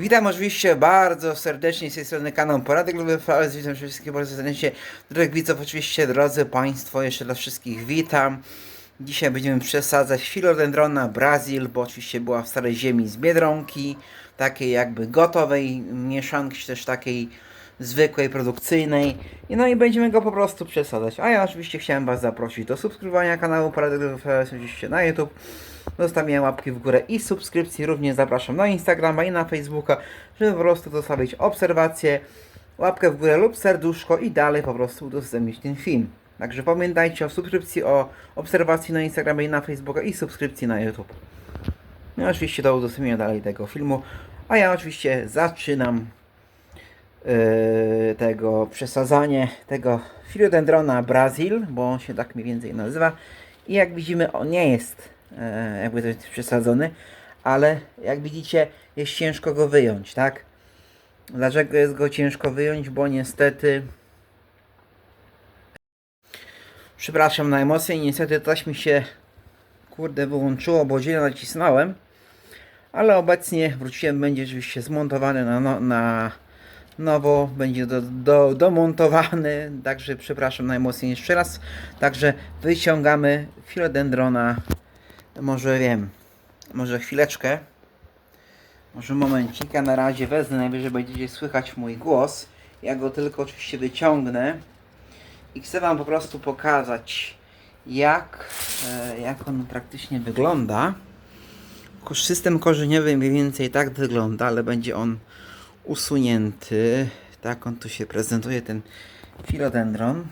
Witam oczywiście bardzo serdecznie z tej strony kanał Porady Kluby VS. Witam wszystkich bardzo serdecznie. Drodzy widzów, oczywiście drodzy Państwo, jeszcze dla wszystkich witam. Dzisiaj będziemy przesadzać Philodendrona Brazil, bo oczywiście była w starej ziemi z Biedronki, takiej jakby gotowej mieszanki, też takiej zwykłej, produkcyjnej. No i będziemy go po prostu przesadzać. A ja oczywiście chciałem Was zaprosić do subskrybowania kanału Porady Kluby VS, oczywiście na YouTube. Zostawiam łapki w górę i subskrypcji. Również zapraszam na Instagrama i na Facebooka, żeby po prostu zostawić obserwacje, łapkę w górę lub serduszko i dalej po prostu udostępnić ten film. Także pamiętajcie o subskrypcji, o obserwacji na Instagramie i na Facebooka i subskrypcji na YouTube. No i oczywiście do udostępnienia dalej tego filmu. A ja oczywiście zaczynam yy, tego przesadzanie tego Philodendrona Brazil, bo on się tak mniej więcej nazywa. I jak widzimy, on nie jest jakby to jest przesadzony, ale jak widzicie, jest ciężko go wyjąć, tak? Dlaczego jest go ciężko wyjąć? Bo niestety. Przepraszam na emocje, niestety coś mi się kurde wyłączyło, bo źle nacisnąłem. Ale obecnie wróciłem, będzie oczywiście zmontowany na, no, na nowo, będzie do, do, domontowany, także przepraszam najmocniej jeszcze raz. Także wyciągamy Philodendrona, może wiem, może chwileczkę, może momencik, na razie wezmę, najwyżej będziecie słychać mój głos. Ja go tylko oczywiście wyciągnę i chcę Wam po prostu pokazać, jak, e, jak on praktycznie wygląda. System korzeniowy mniej więcej tak wygląda, ale będzie on usunięty. Tak on tu się prezentuje, ten filodendron.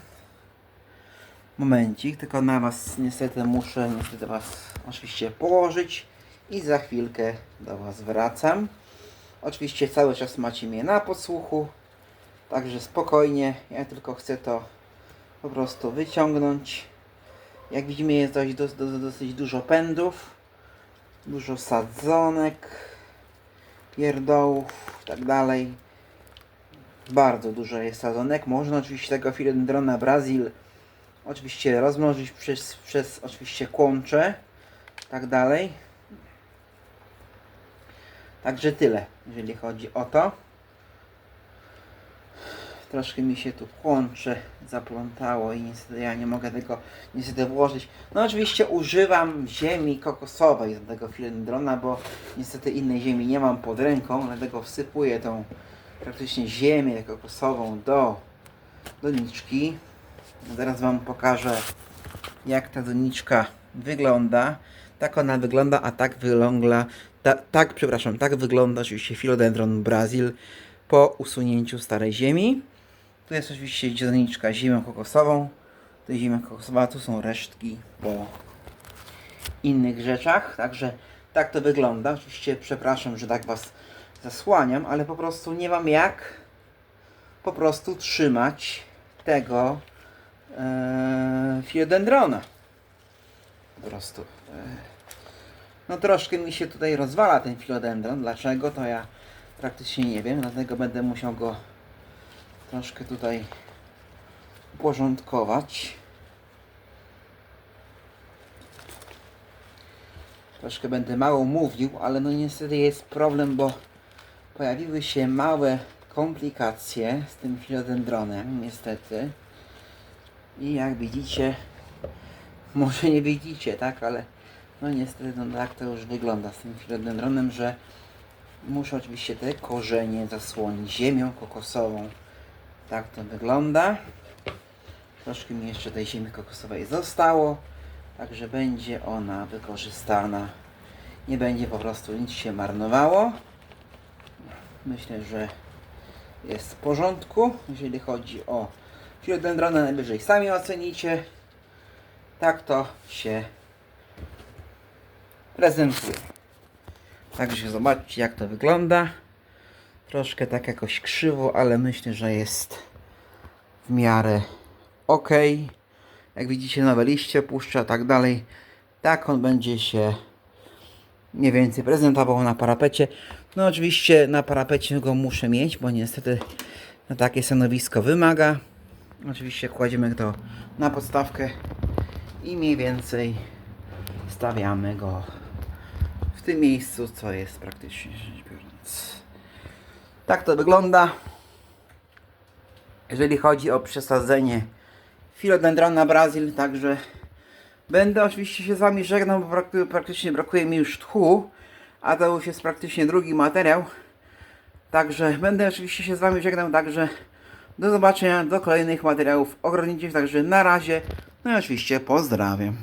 Momencik, tylko na Was niestety muszę niestety Was oczywiście położyć i za chwilkę do Was wracam. Oczywiście cały czas macie mnie na podsłuchu, także spokojnie. Ja tylko chcę to po prostu wyciągnąć. Jak widzimy jest dość, dos- dos- dosyć dużo pędów, dużo sadzonek, pierdołów i tak dalej. Bardzo dużo jest sadzonek. Można oczywiście tego Philodendrona Brazil oczywiście rozmnożyć przez, przez oczywiście kłącze, tak dalej. Także tyle, jeżeli chodzi o to. Troszkę mi się tu kłącze zaplątało i niestety ja nie mogę tego niestety włożyć. No oczywiście używam ziemi kokosowej do tego filendrona, bo niestety innej ziemi nie mam pod ręką, dlatego wsypuję tą praktycznie ziemię kokosową do doniczki. Zaraz Wam pokażę jak ta doniczka wygląda. Tak ona wygląda, a tak wygląda, ta, tak, przepraszam, tak wygląda oczywiście Philodendron Brazil po usunięciu starej ziemi. Tu jest oczywiście doniczka ziemią kokosową. To jest ziemia kokosowa, tu są resztki po innych rzeczach. Także tak to wygląda. Oczywiście przepraszam, że tak Was zasłaniam, ale po prostu nie mam jak po prostu trzymać tego e, Philodendrona. Po prostu. E, no troszkę mi się tutaj rozwala ten Philodendron. Dlaczego? To ja praktycznie nie wiem. Dlatego będę musiał go troszkę tutaj uporządkować. Troszkę będę mało mówił, ale no niestety jest problem, bo pojawiły się małe komplikacje z tym filodendronem, niestety. I jak widzicie, może nie widzicie, tak, ale no niestety no tak to już wygląda z tym filodendronem, że muszę oczywiście te korzenie zasłonić ziemią kokosową. Tak to wygląda. Troszkę mi jeszcze tej ziemi kokosowej zostało, także będzie ona wykorzystana. Nie będzie po prostu nic się marnowało. Myślę, że jest w porządku, jeżeli chodzi o filodendrony, najwyżej sami ocenicie. Tak to się prezentuje. Także zobaczcie jak to wygląda. Troszkę tak jakoś krzywo, ale myślę, że jest w miarę ok. Jak widzicie nowe liście puszcza, tak dalej. Tak on będzie się mniej więcej prezentował na parapecie. No oczywiście na parapecie go muszę mieć, bo niestety na takie stanowisko wymaga. Oczywiście kładziemy to na podstawkę i mniej więcej stawiamy go w tym miejscu, co jest praktycznie rzecz biorąc Tak to wygląda. Jeżeli chodzi o przesadzenie Philodendrona Brazil, także będę oczywiście się z Wami żegnał, bo prakty- praktycznie brakuje mi już tchu, a to już jest praktycznie drugi materiał. Także będę oczywiście się z Wami żegnał, także do zobaczenia, do kolejnych materiałów ogrodniczych, także na razie, no i oczywiście pozdrawiam.